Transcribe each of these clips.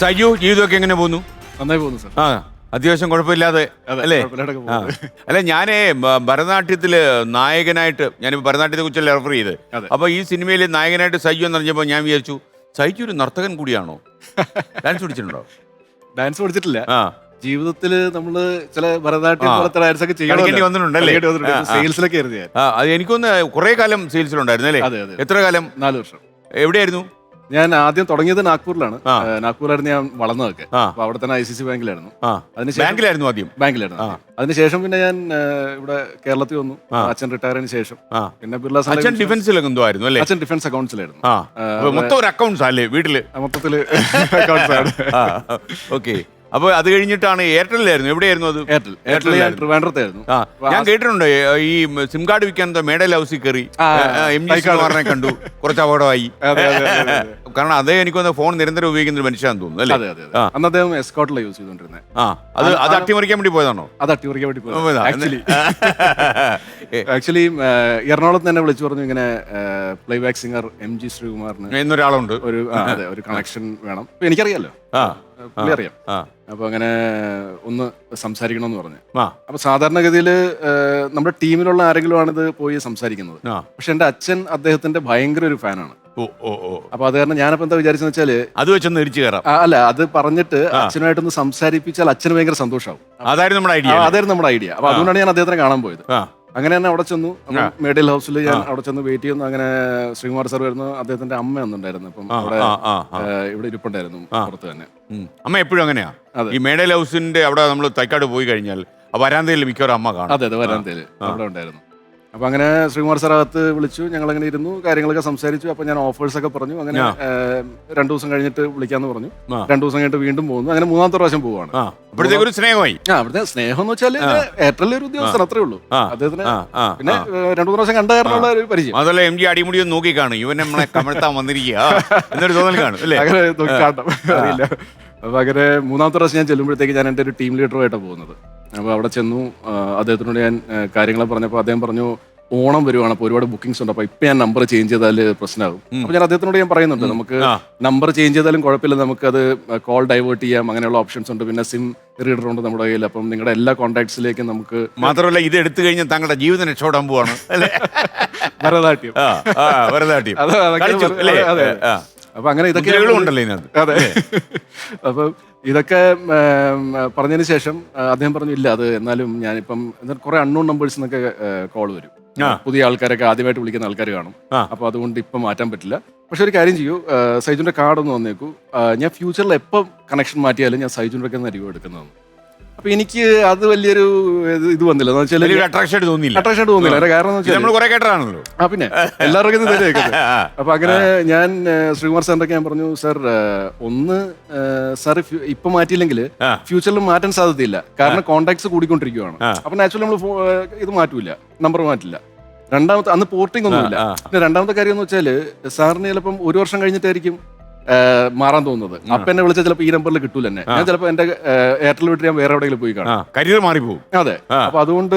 സജു ജീവിതമൊക്കെ എങ്ങനെ പോകുന്നു? നന്നായി പോകുന്നു സാർ. ആ അത്യാവശ്യം കുഴപ്പമില്ലാതെ അല്ലേ? ആ. അല്ല ഞാനേ ഭരതനാട്യത്തിൽ നായകനായിട്ട് ഞാനിപ്പോ ഭരതനാട്യത്തെ കുറിച്ചല്ലേ റെഫർ ചെയ്ത് അതെ. അപ്പൊ ഈ സിനിമയിൽ നായകനായിട്ട് സജു എന്ന് പറഞ്ഞപ്പോ ഞാൻ വിചാരിച്ചു സജു ഒരു നർത്തകൻ കൂടിയാണോ? ഡാൻസ് പഠിച്ചിട്ടുണ്ടോ? ഡാൻസ് പഠിച്ചിട്ടില്ല. ആ. ജീവിതത്തിൽ നമ്മൾ ചില ഭരതനാട്യം ആ. പോലത്തെ ഡാൻസ് ഒക്കെ കളിക്കേണ്ടി വന്നിട്ടുണ്ടല്ലേ? ആ, ആ. സെയിൽസിലൊക്കെ ആയിരുന്നു ഞാൻ. ആ അത് എനിക്കൊന്ന് കുറെ കാലം സെയിൽസിലുണ്ടായിരുന്നു അല്ലേ? അതെ, അതെ. എത്ര കാലം? നാല് വർഷം. എവിടെയായിരുന്നു? ഞാൻ ആദ്യം തുടങ്ങിയത് നാഗ്പൂരിലാണ്. നാഗ്പൂരിലായിരുന്നു ഞാൻ വളർന്നതൊക്കെ. അപ്പൊ അവിടെ തന്നെ ഐ സി സി ബാങ്കിലായിരുന്നു. ബാങ്കിലായിരുന്നു ആദ്യം? ബാങ്കിലായിരുന്നു. അതിനുശേഷം പിന്നെ ഞാൻ ഇവിടെ കേരളത്തിൽ വന്നു. അച്ഛൻ റിട്ടയർ ആയതിനു ശേഷം. പിന്നെ ബിർള അച്ഛൻ ഡിഫൻസിലൊക്കെ എന്തോ ആയിരുന്നു അല്ലേ? അച്ഛൻ ഡിഫൻസ് അക്കൗണ്ട്സിലായിരുന്നു മൊത്തം ഒരു അക്കൗണ്ട്സ് അല്ലേ വീട്ടിൽ? മൊത്തത്തിൽ അക്കൗണ്ട്സ് ആണ്. ഓക്കെ. അപ്പൊ അത് കഴിഞ്ഞിട്ടാണ് എയർടെലിലായിരുന്നു? എവിടെയായിരുന്നു അത്? എയർടെൽ എയർടെൽ ഞാൻ ട്രിവാൻഡ്രത്തായിരുന്നു. ആ ഞാൻ കേട്ടിട്ടുണ്ട് ഈ സിം കാർഡ് വിൽക്കാൻ മേഡൽ ഹൗസിൽ കയറി? M G Thycaud. കുമാറിനെ കണ്ടു കുറച്ച് അപകടമായി. കാരണം അതേ എനിക്കൊന്ന് ഫോൺ നിരന്തരം ഉപയോഗിക്കുന്ന ഒരു മനുഷ്യനാണെന്ന് തോന്നുന്നു അല്ലേ. അന്ന് അദ്ദേഹം എസ്കോട്ടിലാണ് യൂസ് ചെയ്തോണ്ടിരുന്നത് ആ അത് അത് അട്ടിമറിക്കാൻ വേണ്ടി പോയതാണോ? അത് അട്ടിമറിക്കാൻ വേണ്ടി പോയത്. ആക്ച്വലി ആക്ച്വലി എറണാകുളത്ത് തന്നെ വിളിച്ചു പറഞ്ഞു ഇങ്ങനെ play back singer M G ശ്രീകുമാറിന് എന്നൊരാളുണ്ട്. ഒരു കണക്ഷൻ വേണം. എനിക്കറിയാലോ. പുള്ളി അറിയാം അപ്പൊ അങ്ങനെ ഒന്ന് സംസാരിക്കണമെന്ന് പറഞ്ഞു. അപ്പൊ സാധാരണഗതിയിൽ നമ്മുടെ ടീമിലുള്ള ആരെങ്കിലും ആണ് ഇത് പോയി സംസാരിക്കുന്നത്. പക്ഷെ എന്റെ അച്ഛൻ അദ്ദേഹത്തിന്റെ ഭയങ്കര ഒരു ഫാനാണ്. ഓ ഓ ഓ. അപ്പൊ അത് കാരണം ഞാനപ്പോ എന്താ വിചാരിച്ചെന്ന് വെച്ചാൽ അത് വെച്ചൊന്ന് തിരിച്ചു കയറാം അല്ല അത് പറഞ്ഞിട്ട് അച്ഛനുമായിട്ടൊന്ന് സംസാരിപ്പിച്ചാൽ അച്ഛന് ഭയങ്കര സന്തോഷമാവും അതായിരുന്നു നമ്മുടെ ഐഡിയ അതായിരുന്നു നമ്മുടെ ഐഡിയ അപ്പൊ അതുകൊണ്ടാണ് ഞാൻ അദ്ദേഹത്തിനെ കാണാൻ പോയത്. അങ്ങനെ തന്നെ അവിടെ ചെന്നു. മേഡിയൽ ഹൗസിൽ ഞാൻ അവിടെ ചെന്ന് വെയിറ്റ് ചെയ്യുന്നു. അങ്ങനെ ശ്രീകുമാർ സാർ വരുന്നു. അദ്ദേഹത്തിന്റെ അമ്മ ഒന്നുണ്ടായിരുന്നു അപ്പം അവിടെ ഇവിടെ ഇരിപ്പുണ്ടായിരുന്നു പുറത്ത് തന്നെ. അമ്മ എപ്പോഴും അങ്ങനെയാ? ഈ മേഡിയൽ ഹൗസിന്റെ അവിടെ നമ്മൾ തൈക്കാട് പോയി കഴിഞ്ഞാൽ വരാന്തയിൽ മിക്കവാറും അമ്മ കാണും. അതെ അതെ വരാന്തയിൽ അവിടെ ഉണ്ടായിരുന്നു. അപ്പൊ അങ്ങനെ ശ്രീകുമാർ സാർ അകത്ത് വിളിച്ചു ഞങ്ങൾ അങ്ങനെ ഇരുന്നു കാര്യങ്ങളൊക്കെ സംസാരിച്ചു. അപ്പൊ ഞാൻ ഓഫേഴ്സ് ഒക്കെ പറഞ്ഞു. അങ്ങനെ. രണ്ടു ദിവസം കഴിഞ്ഞിട്ട് വിളിക്കാന്ന് പറഞ്ഞു. രണ്ടു ദിവസം കഴിഞ്ഞിട്ട് വീണ്ടും പോകുന്നു. അങ്ങനെ മൂന്നാമത്തെ പ്രാവശ്യം പോവാണ് അപ്പോഴത്തേക്ക് ഒരു സ്നേഹമായി. ആ അവിടുത്തെ സ്നേഹം എന്ന് വെച്ചാൽ എയർടെലിലെ ഒരു ഉദ്യോഗസ്ഥൻ അത്രേ ഉള്ളൂ. അദ്ദേഹത്തിന് പിന്നെ. രണ്ടു മൂന്ന് പ്രാവശ്യം കണ്ട കാരണമുള്ള ഒരു പരിചയം. അതല്ല എം ജി അടിമുടി ഒന്ന് നോക്കി കാണും ഇവൻ നമ്മളെ കമഴ്ത്താൻ വന്നിരിക്കുക. എന്നൊരു തോന്നൽ കാണും അല്ലേ? അങ്ങനെ നോക്കി കാണണം. അറിയില്ല. അപ്പൊ അങ്ങനെ മൂന്നാമത്തെ പ്രാവശ്യം ഞാൻ ചെല്ലുമ്പോഴത്തേക്ക് ഞാൻ എന്റെ ഒരു ടീം ലീഡറുമായിട്ടാണ് പോകുന്നത്. അപ്പൊ അവിടെ ചെന്നു അദ്ദേഹത്തിനോട് ഞാൻ കാര്യങ്ങളെ കാര്യങ്ങൾ പറഞ്ഞപ്പോൾ അദ്ദേഹം പറഞ്ഞു ഓണം വരുവാണ്. അപ്പോൾ ഒരുപാട് ബുക്കിംഗ്സ് ഉണ്ട്. അപ്പോൾ ഇപ്പൊ ഞാൻ നമ്പർ ചേഞ്ച് ചെയ്താൽ പ്രശ്നമാകും അപ്പൊ ഞാൻ അദ്ദേഹത്തിനോട് ഞാൻ പറയുന്നുണ്ട്. നമുക്ക് നമ്പർ ചേഞ്ച് ചെയ്താലും കുഴപ്പമില്ല. നമുക്ക് അത് കോൾ ഡൈവേർട്ട് ചെയ്യാം. അങ്ങനെയുള്ള ഓപ്ഷൻസ് ഉണ്ട്. പിന്നെ സിം റീഡർ ഉണ്ട് നമ്മുടെ കയ്യിൽ. അപ്പം നിങ്ങളുടെ എല്ലാ കോൺടാക്ട്സിലേക്കും നമുക്ക് മാത്രമല്ല ഇത് എടുത്തു കഴിഞ്ഞാൽ തങ്ങളുടെ ജീവിതം രക്ഷപ്പെടാൻ പോവാണ്. ഭരതനാട്യം. ഭരതനാട്യം. അത്. അപ്പൊ അങ്ങനെ ഇതൊക്കെ അതെ. അപ്പൊ ഇതൊക്കെ പറഞ്ഞതിന് ശേഷം അദ്ദേഹം പറഞ്ഞു ഇല്ല അത് എന്നാലും ഞാനിപ്പം കുറെ അൺനോൺ നമ്പേഴ്സ് എന്നൊക്കെ കോൾ വരും. പുതിയ ആൾക്കാരൊക്കെ ആദ്യമായിട്ട് വിളിക്കുന്ന ആൾക്കാർ കാണും. അപ്പൊ അതുകൊണ്ട് ഇപ്പം മാറ്റാൻ പറ്റില്ല. പക്ഷെ ഒരു കാര്യം ചെയ്യൂ സൈജുന്റെ കാർഡ് ഒന്ന് വന്നേക്കൂ ഞാൻ ഫ്യൂച്ചറിൽ എപ്പം കണക്ഷൻ മാറ്റിയാലും ഞാൻ സൈജുന്റെ ഒക്കെ റിവ്യൂ എടുക്കുന്നതാണ്. അപ്പൊ എനിക്ക് അത് വലിയൊരു ഇത് വന്നില്ല. എന്ന് വെച്ചാൽ അട്രാക്ഷൻ തോന്നില്ല തോന്നിയില്ല. അട്രാക്ഷൻ തോന്നില്ല അതിന്റെ കാരണം നമ്മൾ കുറെ കേട്ടതാണല്ലോ. ആ പിന്നെ. എല്ലാവർക്കും ഇത് കേൾക്കുന്നത്. അപ്പൊ അങ്ങനെ ഞാൻ ശ്രീകുമാർ സാറിന്റെ ഞാൻ പറഞ്ഞു സർ ഒന്ന് സർ ഇപ്പൊ മാറ്റിയില്ലെങ്കിൽ ഫ്യൂച്ചറിൽ മാറ്റാൻ സാധ്യതയില്ല. കാരണം കോണ്ടാക്ട്സ് കൂടിക്കൊണ്ടിരിക്കുകയാണ്. അപ്പൊ നാച്ചുറലി നമ്മൾ ഇത് മാറ്റൂല നമ്പർ മാറ്റില്ല. രണ്ടാമത്തെ അന്ന് പോർട്ടിംഗ് ഒന്നുമില്ല. പിന്നെ രണ്ടാമത്തെ കാര്യം എന്ന് വെച്ചാൽ സാറിന് ചിലപ്പം ഒരു വർഷം കഴിഞ്ഞിട്ടായിരിക്കും. മാറാൻ തോന്നുന്നത്. അപ്പൊ എന്നെ വിളിച്ചാൽ ചിലപ്പോൾ ഈ നമ്പറിൽ കിട്ടൂല എന്നെ ഞാൻ ചിലപ്പോ എന്റെ എയർടെൽ വിട്ട് ഞാൻ വേറെ എവിടെയെങ്കിലും പോയി കാണാം. കരിയർ മാറിപ്പോകും അതെ. അപ്പൊ അതുകൊണ്ട്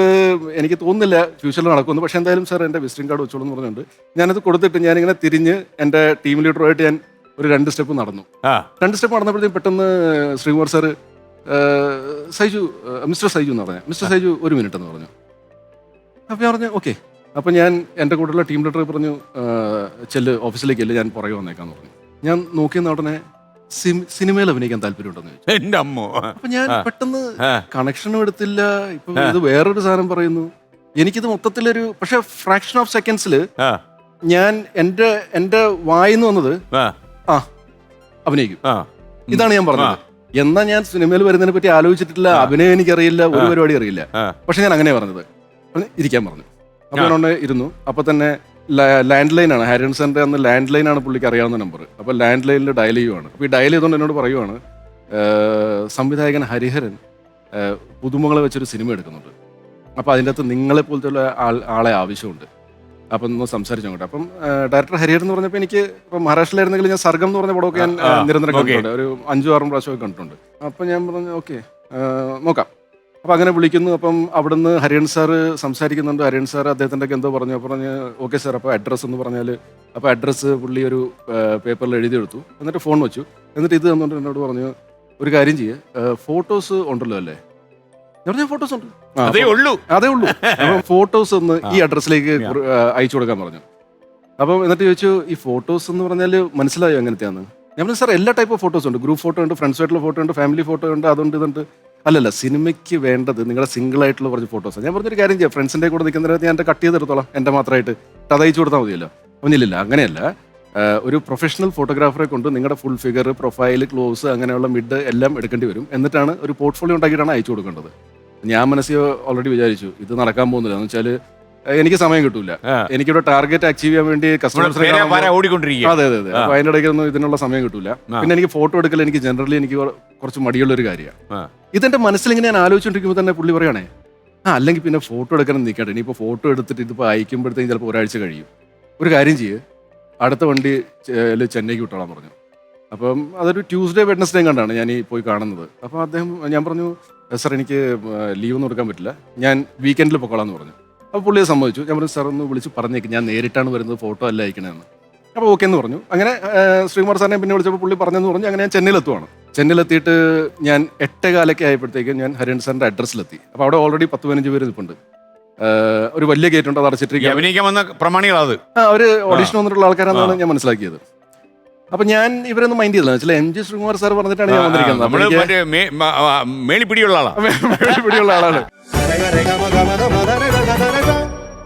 എനിക്ക് തോന്നുന്നില്ല ഫ്യൂച്ചറിൽ നടക്കുന്നു പക്ഷെ എന്തായാലും സാർ എന്റെ വിസിറ്റിംഗ് കാർഡ് വെച്ചോളൂ എന്ന് പറഞ്ഞുകൊണ്ട് ഞാനത് കൊടുത്തിട്ട് ഞാനിങ്ങനെ തിരിഞ്ഞ് എന്റെ ടീം ലീഡറുമായിട്ട് ഞാൻ ഒരു രണ്ട് സ്റ്റെപ്പ് നടന്നു. രണ്ട് സ്റ്റെപ്പ് നടന്നപ്പോഴത്തേക്കും പെട്ടെന്ന് ശ്രീകുമാർ സാർ സൈജു മിസ്റ്റർ സൈജു എന്ന് പറഞ്ഞു. മിസ്റ്റർ സൈജു ഒരു മിനിറ്റ് എന്ന് പറഞ്ഞു. അപ്പൊ ഞാൻ പറഞ്ഞു ഓക്കെ. അപ്പൊ ഞാൻ എന്റെ കൂടെയുള്ള ടീം ലീഡർ പറഞ്ഞു ചെല്ല് ഓഫീസിലേക്ക് ചെല്ല് ഞാൻ പുറകെ വന്നേക്കാന്ന് പറഞ്ഞു. ഞാൻ നോക്കിയെന്ന ഉടനെ സിം- സിനിമയിൽ അഭിനയിക്കാൻ താല്പര്യമുണ്ടെന്ന് ചോദിച്ചു. എന്റെ അമ്മോ. അപ്പൊ ഞാൻ പെട്ടെന്ന്. കണക്ഷനും എടുത്തില്ല. ഇപ്പൊ ഇത് വേറൊരു സാധനം പറയുന്നു. എനിക്കിത് മൊത്തത്തിലൊരു പക്ഷെ ഫ്രാക്ഷൻ ഓഫ് സെക്കൻഡ്സിൽ ആ. ഞാൻ എന്റെ എന്റെ വായിന്ന് വന്നത് ആ. ആ അഭിനയിക്കും. ആ. ഇതാണ് ഞാൻ പറഞ്ഞത്. എന്നാ ഞാൻ സിനിമയിൽ വരുന്നതിനെ പറ്റി ആലോചിച്ചിട്ടില്ല അഭിനയം എനിക്കറിയില്ല ഒരു പരിപാടി അറിയില്ല. ആ. പക്ഷെ ഞാൻ അങ്ങനെ പറഞ്ഞത്. അപ്പൊ ഇരിക്കാൻ പറഞ്ഞു. അപ്പൊ ഞാനോണ്ട് ഇരുന്നു. അപ്പൊ തന്നെ ലാൻഡ് ലൈൻ ആണ്. ഹാരിൻസന്റെ അന്ന് ലാൻഡ് ലൈൻ ആണ് പുള്ളിക്ക് അറിയാവുന്ന നമ്പർ അപ്പോൾ ലാൻഡ് ലൈനിൽ ഡയൽ ചെയ്യുവാണ്. അപ്പോൾ ഈ ഡയൽ ചെയ്തുകൊണ്ട് എന്നോട് പറയുവാണ് സംവിധായകൻ ഹരിഹരൻ പുതുമകളെ വെച്ചൊരു സിനിമ എടുക്കുന്നുണ്ട്. അപ്പോൾ അതിന്റെ അകത്ത് നിങ്ങളെ പോലത്തെ ആൾ ആളെ ആവശ്യമുണ്ട്. അപ്പം ഒന്ന് സംസാരിച്ചു നോക്കട്ടെ. അപ്പം ഡയറക്ടർ ഹരിഹരൻ എന്ന് പറഞ്ഞപ്പോൾ എനിക്ക് ഇപ്പം മഹാരാഷ്ട്രയിലായിരുന്നെങ്കിൽ ഞാൻ സർഗം എന്ന് പറഞ്ഞ പടമൊക്കെ ഞാൻ നിരന്തരം. കണ്ടിട്ടുണ്ട്. ഒരു അഞ്ചു ആറും പ്രാവശ്യമൊക്കെ കണ്ടിട്ടുണ്ട്. അപ്പം ഞാൻ പറഞ്ഞു ഓക്കെ നോക്കാം. അപ്പോൾ അങ്ങനെ വിളിക്കുന്നു. അപ്പം അവിടുന്ന് ഹരിയൻ സാറ് സംസാരിക്കുന്നുണ്ട്. ഹരിയൻ സാർ അദ്ദേഹത്തിന്റെ ഒക്കെ എന്തോ പറഞ്ഞു. പറഞ്ഞ് ഓക്കെ സാർ അപ്പോൾ അഡ്രസ്സ് എന്ന് പറഞ്ഞാൽ അപ്പോൾ അഡ്രസ്സ് പുള്ളി ഒരു പേപ്പറിൽ എഴുതി എടുത്തു. എന്നിട്ട് ഫോൺ വെച്ചു. എന്നിട്ട് ഇത് തന്നുകൊണ്ട് എന്നോട് പറഞ്ഞു ഒരു കാര്യം ചെയ്യ്. ഫോട്ടോസ് ഉണ്ടല്ലോ അല്ലേ? ഞാൻ പറഞ്ഞു ഫോട്ടോസ് ഉണ്ട്. അതേ ഉള്ളൂ. അതേ ഉള്ളൂ. അപ്പം ഫോട്ടോസ് ഒന്ന് ഈ അഡ്രസ്സിലേക്ക് അയച്ചു കൊടുക്കാൻ പറഞ്ഞു. അപ്പം എന്നിട്ട് ചോദിച്ചു ഈ ഫോട്ടോസ് എന്ന് പറഞ്ഞാൽ മനസ്സിലായോ എങ്ങനത്തെയാണ് ഞാൻ പറഞ്ഞു സാർ എല്ലാ ടൈപ്പ് ഓഫ് ഫോട്ടോസ് ഉണ്ട്. ഗ്രൂപ്പ് ഫോട്ടോ ഉണ്ട് ഫ്രണ്ട്സ് ആയിട്ടുള്ള ഫോട്ടോ ഉണ്ട് ഫാമിലി ഫോട്ടോ ഉണ്ട് അതുണ്ട് ഇതുണ്ട്. അല്ലല്ല സിനിമയ്ക്ക് വേണ്ടത് നിങ്ങളുടെ സിംഗിൾ ആയിട്ടുള്ള കുറച്ച് ഫോട്ടോസ് ഞാൻ പറഞ്ഞൊരു കാര്യം ചെയ്യാം. ഫ്രണ്ട്സിന്റെ കൂടെ നിൽക്കുന്നതിനകത്ത് ഞാൻ എന്റെ കട്ട് ചെയ്തെടുത്തോളാം എന്റെ മാത്രമായിട്ട്. തതയിച്ചു കൊടുത്താൽ മതിയല്ലോ. ഒന്നില്ല അങ്ങനെയല്ല. ഒരു പ്രൊഫഷണൽ ഫോട്ടോഗ്രാഫറെ കൊണ്ട് നിങ്ങളുടെ ഫുൾ ഫിഗർ പ്രൊഫൈൽ ക്ലോസ് അങ്ങനെയുള്ള മിഡ് എല്ലാം എടുക്കേണ്ടി വരും. എന്നിട്ടാണ് ഒരു പോർട്ട്ഫോളിയോ ഉണ്ടാക്കിയിട്ടാണ് അയച്ചു കൊടുക്കേണ്ടത്. ഞാൻ മനസ്സിൽ ഓൾറെഡി വിചാരിച്ചു ഇത് നടക്കാൻ പോകുന്നില്ല. എന്ന് വെച്ചാൽ എനിക്ക് സമയം കിട്ടൂല. എനിക്കിവിടെ ടാർഗറ്റ് അച്ചീവ് ചെയ്യാൻ വേണ്ടി കസ്റ്റമേഴ്സ് കസ്റ്റമേഴ്സിനെ ഓടിക്കൊണ്ടിരിക്കുക അതെ അതെ അതെ. അപ്പൊ അതിന്റെ ഇടയ്ക്കൊന്നും ഇതിനുള്ള സമയം കിട്ടൂല. പിന്നെ എനിക്ക് ഫോട്ടോ എടുക്കൽ എനിക്ക് ജനറലി എനിക്ക് കുറച്ച് മടിയുള്ള ഒരു കാര്യമാണ് ഇതെന്റെ മനസ്സിലിങ്ങനെ ഞാൻ ആലോചിച്ചോണ്ടിരിക്കുമ്പോൾ തന്നെ പുള്ളി പറയണേ ആ അല്ലെങ്കിൽ പിന്നെ ഫോട്ടോ എടുക്കണം നിൽക്കട്ടെ ഇനിയിപ്പോൾ ഫോട്ടോ എടുത്തിട്ട് ഇതിപ്പോൾ അയക്കുമ്പോഴത്തേക്കും ചിലപ്പോൾ ഒരാഴ്ച കഴിയും. ഒരു കാര്യം ചെയ്യ്. അടുത്ത വണ്ടി ചെന്നൈക്ക് വിട്ടോളാൻ പറഞ്ഞു. അപ്പം അതൊരു ട്യൂസ്ഡേ വെഡ്നസ്ഡേ കണ്ടാണ് ഞാൻ ഈ പോയി കാണുന്നത്. അപ്പോൾ അദ്ദേഹം ഞാൻ പറഞ്ഞു സർ എനിക്ക് ലീവ് ഒന്നും എടുക്കാൻ പറ്റില്ല. ഞാൻ വീക്കെൻഡിൽ പൊക്കോളാം എന്ന് പറഞ്ഞു. അപ്പോൾ പുള്ളിയെ സമ്മതിച്ചു. ഞാൻ പറഞ്ഞു സാർ ഒന്ന് വിളിച്ച് പറഞ്ഞേക്ക്. ഞാൻ നേരിട്ടാണ് വരുന്നത്. ഫോട്ടോ അല്ല അയക്കണമെന്ന് അപ്പോൾ ഓക്കെ എന്ന് പറഞ്ഞു. അങ്ങനെ ശ്രീകുമാർ സാറിനെ പിന്നെ വിളിച്ചപ്പോൾ പുള്ളി പറഞ്ഞെന്ന് പറഞ്ഞു. അങ്ങനെ ഞാൻ ചെന്നൈയിലെത്തുവാണ്. ചെന്നൈയിലെത്തിയിട്ട് ഞാൻ എട്ടേകാലൊക്കെ ആയപ്പോഴത്തേക്കും ഞാൻ ഹരിയൻ സാറിന്റെ അഡ്രസ്സിലെത്തി. അപ്പോൾ അവിടെ ഓൾറെഡി പത്ത് പതിനഞ്ച് പേര് നിൽപ്പുണ്ട്. ഒരു വലിയ ഗേറ്റ് ഉണ്ട് അത് അടച്ചിട്ടിരിക്കുക അഭിനയിക്കാൻ വന്ന പ്രമാണികളാണ് അത്. ആ ഒരു ഓഡിഷൻ വന്നിട്ടുള്ള ആൾക്കാരാണെന്നാണ് ഞാൻ മനസ്സിലാക്കിയത്. അപ്പൊ ഞാൻ ഇവരൊന്നും മൈൻഡ് ചെയ്തില്ല. വെച്ചാൽ എം ജി ശ്രീകുമാർ സാർ പറഞ്ഞിട്ടാണ് ഞാൻ വന്നിരിക്കുന്നത്. അപ്പൊ നമ്മൾ എനിക്ക് മറ്റേ മേ- മ- ആ, മേളിപ്പിടിയുള്ള ആളാ. പിടിയുള്ള ആളാണ്.